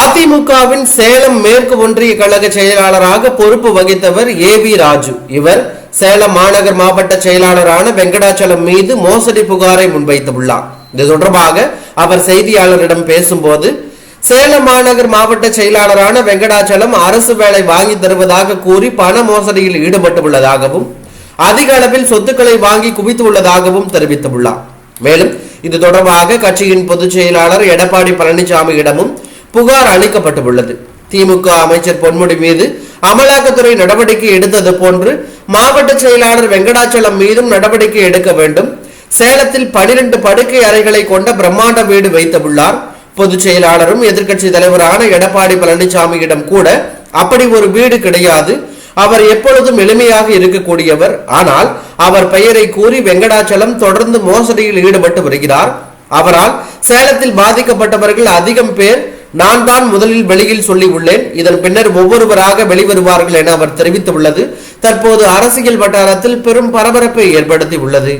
அதிமுகவின் சேலம் மேற்கு ஒன்றிய கழக செயலாளராக பொறுப்பு வகித்தவர் ஏ வி ராஜு. இவர் சேலம் மாநகர் மாவட்ட செயலாளரான வெங்கடாச்சலம் மீது மோசடி புகாரை முன்வைத்துள்ளார். இது தொடர்பாக அவர் செய்தியாளரிடம் பேசும்போது சேலம் மாநகர் மாவட்ட செயலாளரான வெங்கடாச்சலம் அரசு வேலை வாங்கி தருவதாக கூறி பண மோசடியில் ஈடுபட்டுள்ளதாகவும் அதிக அளவில் சொத்துக்களை வாங்கி குவித்து உள்ளதாகவும் தெரிவித்துள்ளார். மேலும் இது தொடர்பாக கட்சியின் பொதுச் செயலாளர் எடப்பாடி பழனிசாமியிடமும் புகார் அளிக்கப்பட்டுள்ளது. திமுக அமைச்சர் பொன்முடி மீது அமலாக்கத்துறை நடவடிக்கை எடுத்தது போன்று மாவட்ட செயலாளர் வெங்கடாச்சலம் மீதும் நடவடிக்கை எடுக்க வேண்டும். சேலத்தில் பனிரெண்டு படுக்கை அறைகளை கொண்ட பிரம்மாண்ட வீடு வைத்துள்ளார். பொதுச் செயலாளரும் எதிர்க்கட்சி தலைவரான எடப்பாடி பழனிசாமியிடம் கூட அப்படி ஒரு வீடு கிடையாது. அவர் எப்பொழுதும் எளிமையாக இருக்கக்கூடியவர். ஆனால் அவர் பெயரை கூறி வெங்கடாச்சலம் தொடர்ந்து மோசடியில் ஈடுபட்டு வருகிறார். அவரால் சேலத்தில் பாதிக்கப்பட்டவர்கள் அதிகம் பேர் நான் தான் முதலில் வெளியில் சொல்லி உள்ளேன் இதன் பின்னர் ஒவ்வொருவராக வெளிவருவார்கள் என அவர் தெரிவித்துள்ளது. தற்போது அரசியல் வட்டாரத்தில் பெரும் பரபரப்பை ஏற்படுத்தி உள்ளது